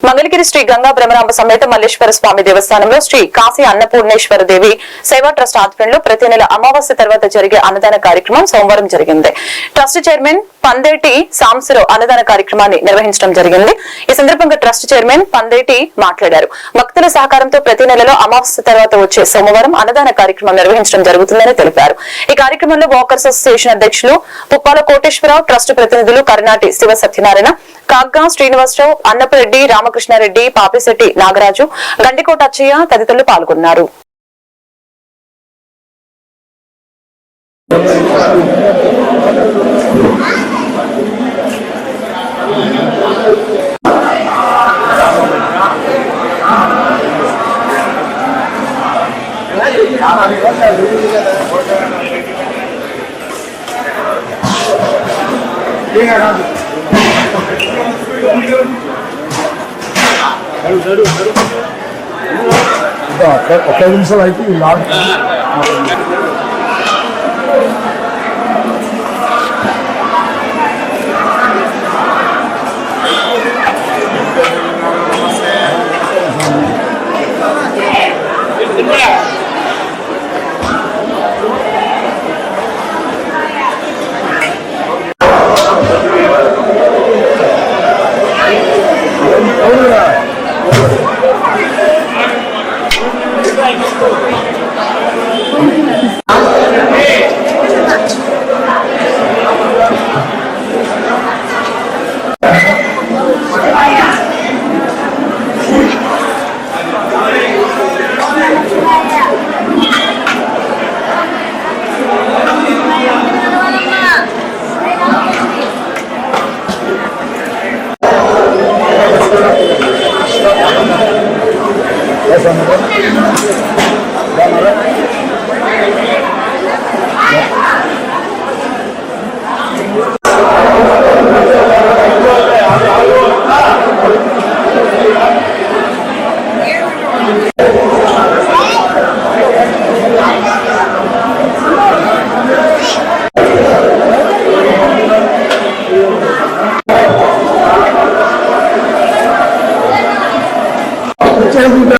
మంగళగిరి శ్రీ గంగా భ్రమరాంబ సమేత మల్లేశ్వర స్వామి దేవస్థానంలో శ్రీ కాశీ అన్నపూర్ణేశ్వర దేవి సేవా ట్రస్ట్ ఆధ్వర్యంలో ప్రతి నెల అమావాస్య తర్వాత జరిగే అన్నదాన కార్యక్రమం సోమవారం జరిగింది. ట్రస్ట్ చైర్మన్ పందేటి సాంసరావు అన్నదాన కార్యక్రమాన్ని నిర్వహించడం జరిగింది. ఈ సందర్భంగా ట్రస్ట్ చైర్మన్ పందేటి మాట్లాడారు. భక్తుల సహకారంతో ప్రతి నెలలో అమావాస్య తర్వాత వచ్చే సోమవారం అన్నదాన కార్యక్రమం నిర్వహించడం జరుగుతుందని తెలిపారు. ఈ కార్యక్రమంలో వాకర్స్ అసోసియేషన్ అధ్యక్షులు పుప్పాల కోటేశ్వరరావు ట్రస్ట్ ప్రతినిధులు కర్ణాటి శివ సత్యనారాయణ కాగ్గా శ్రీనివాసరావు అన్నపరెడ్డి రామకృష్ణారెడ్డి పాపిశెట్టి నాగరాజు గండికోట అచ్చయ్య తదితరులు పాల్గొన్నారు. ఒక్క నిమిషం అయితే ఈ లాగ్ who knows.